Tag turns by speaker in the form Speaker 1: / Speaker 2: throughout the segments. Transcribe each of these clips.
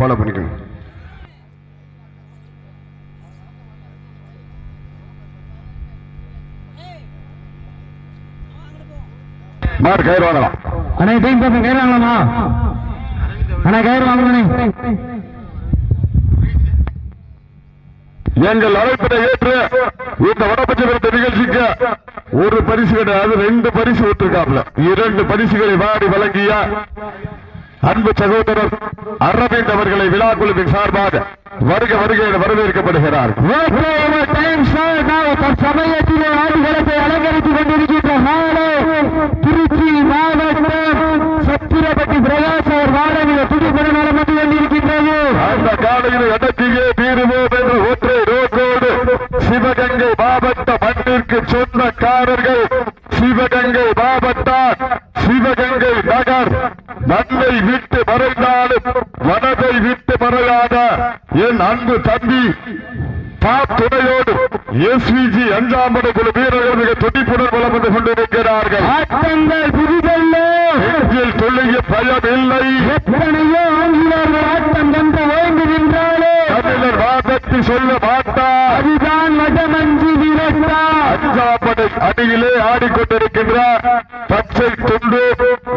Speaker 1: Follow பண்ணிக்கணும் மாடு கயிறு வாங்கலாம்.
Speaker 2: அண்ணே டைம் பக்கம் கயிறு வாங்கலாமா? அண்ணா கயிறு வாங்கண்ணே
Speaker 1: எங்கள் அழைப்பினை ஏற்று இந்த வடபட்ச நிகழ்ச்சிக்கு ஒரு பரிசு கிடையாது ரெண்டு பரிசு விட்டுருக்காப்ல இரண்டு பரிசுகளை வாடி வழங்கிய அன்பு சகோதரர் அரவிந்த் அவர்களை விழா குழுவின் சார்பாக வருக வருகை என வரவேற்கப்படுகிறார்.
Speaker 2: தற்சமயத்திலே ஆடுகளத்தை அலங்கரித்துக் கொண்டிருக்கின்ற நாளே திருச்சி மாவட்டம் சத்திரப்பட்டி பிரகாஷ் நடந்து கொண்டிருக்கின்றது
Speaker 1: அந்த காலையில் அடக்கியே தீருவோம் என்று ஒற்றை ரோட்டோடு சிவகங்கை மாவட்ட மண்ணிற்கு சொந்தக்காரர்கள் சிவகங்கை மாவட்டம் சிவகங்கை நகர் மண்ணை விட்டு மறைந்தாலும் வனத்தை விட்டு மறையாத என் அன்பு தம்பி துணையோடு எஸ்விஜி அஞ்சாம் படை குழு வீரர்கள் மிக துடிப்புடன் வளம் வந்து கொண்டிருக்கிறார்கள்.
Speaker 2: ஆட்டங்கள்
Speaker 1: நெஞ்சில் துள்ளிய பயம் இல்லை.
Speaker 2: எத்தனையோ ஆட்டம் கண்டு ஓய்ந்து நின்றாலே.
Speaker 1: தமிழர் வாதத்தை சொல்ல
Speaker 2: விரட்டா
Speaker 1: அணியிலே ஆடிக்கொண்டிருக்கின்ற பச்சை துண்டு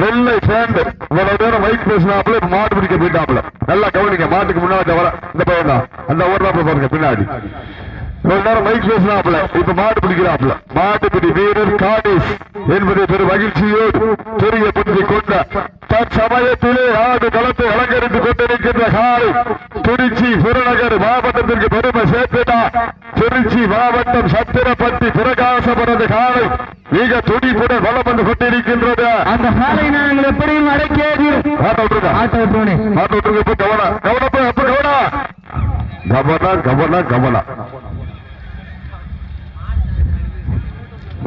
Speaker 1: வெள்ளை பேண்ட் இவ்வளவு நேரம் மைக் பேசினாப்புல மாடு பிடிக்க போயிட்டாப்புல. நல்லா கவனிங்க மாட்டுக்கு முன்னாடி வர இந்த பையன் தான். அந்த ஓடுறாப்புல பாருங்க பின்னாடி. இவ்வளவு நேரம் மைக் பேசினாப்புல இப்ப மாடு பிடிக்கிறாப்புல. மாட்டுப்பிடி வீரர் காடேஷ் என்பதை பெரும் மகிழ்ச்சியோடு தெரியப்படுத்திக் கொண்ட தற்சமயத்திலே ஆடு களத்தை அலங்கரித்துக் கொண்டிருக்கின்ற காலை திருச்சி புறநகர் மாவட்டத்திற்கு பெருமை சேர்த்துட்டார் திருச்சி மாவட்டம் சத்திரப்பட்டி பிரகாசபுரது காலை மிக துடிப்புடன் வளம் வந்து கொண்டிருக்கின்றது.
Speaker 2: அந்த காலை நாங்கள் எப்படியும் அடக்கியது
Speaker 1: ஆட்ட விட்டுருங்க
Speaker 2: ஆட்ட விட்டுருவனே
Speaker 1: ஆட்ட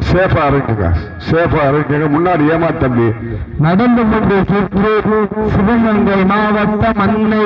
Speaker 1: சேஃபா இருக்குங்க சேஃபா இருக்குங்க முன்னாடி ஏமா தம்பி.
Speaker 2: நடந்து கொண்டு சிவகங்கை மாவட்டம் அன்னை